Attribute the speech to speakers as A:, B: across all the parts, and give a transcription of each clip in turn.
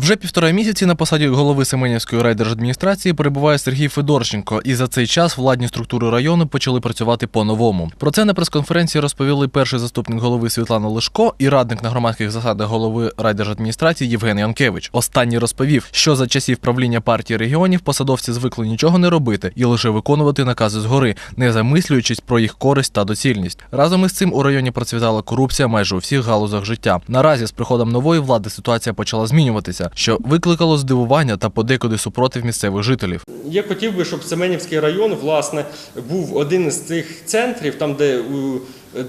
A: Вже півтора місяці на посаді голови Семенівської райдержадміністрації перебуває Сергій Федорченко, і за цей час владні структури району почали працювати по-новому. Про це на прес-конференції розповіли перший заступник голови Світлана Лешко і радник на громадських засадах голови райдержадміністрації Євген Янкевич. Останній розповів, що за часів правління партії регіонів посадовці звикли нічого не робити і лише виконувати накази згори, не замислюючись про їх користь та доцільність. Разом із цим у районі процвітала корупція майже у всіх галузах життя. Наразі з приходом нової влади ситуація почала змінюватися, що викликало здивування та подекуди супротив місцевих жителів.
B: Я хотів би, щоб Семенівський район власне був один із цих центрів, там де у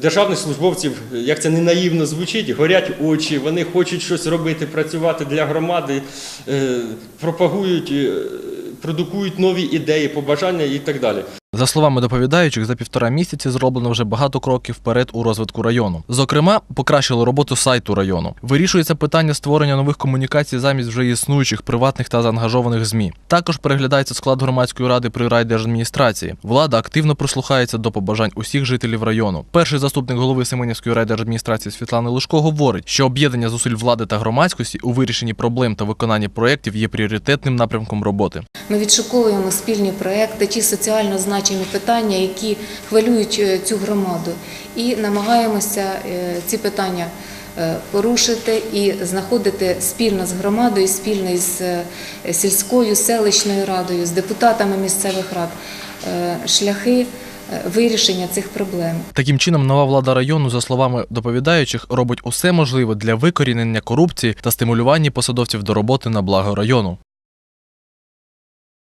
B: державних службовців, як це не наївно звучить, горять очі, вони хочуть щось робити, працювати для громади, е, пропагують, е, продукують нові ідеї, побажання і так далі.
A: За словами доповідаючих, за півтора місяці зроблено вже багато кроків вперед у розвитку району. Зокрема, покращили роботу сайту району. Вирішується питання створення нових комунікацій замість вже існуючих приватних та заангажованих змі. Також переглядається склад громадської ради при райдержадміністрації. Влада активно прислухається до побажань усіх жителів району. Перший заступник голови Семенівської райдержадміністрації Світлани Лужко говорить, що об'єднання зусиль влади та громадськості у вирішенні проблем та виконанні проєктів є пріоритетним напрямком роботи.
C: Ми відшуковуємо спільні проекти, ті соціально значимі питання, які хвилюють е, цю громаду, і намагаємося е, ці питання е, порушити і знаходити спільно з громадою, спільно з сільською, селищною радою, з депутатами місцевих рад шляхи вирішення цих проблем.
A: Таким чином, нова влада району, за словами доповідаючих, робить усе можливе для викорінення корупції та стимулювання посадовців до роботи на благо району.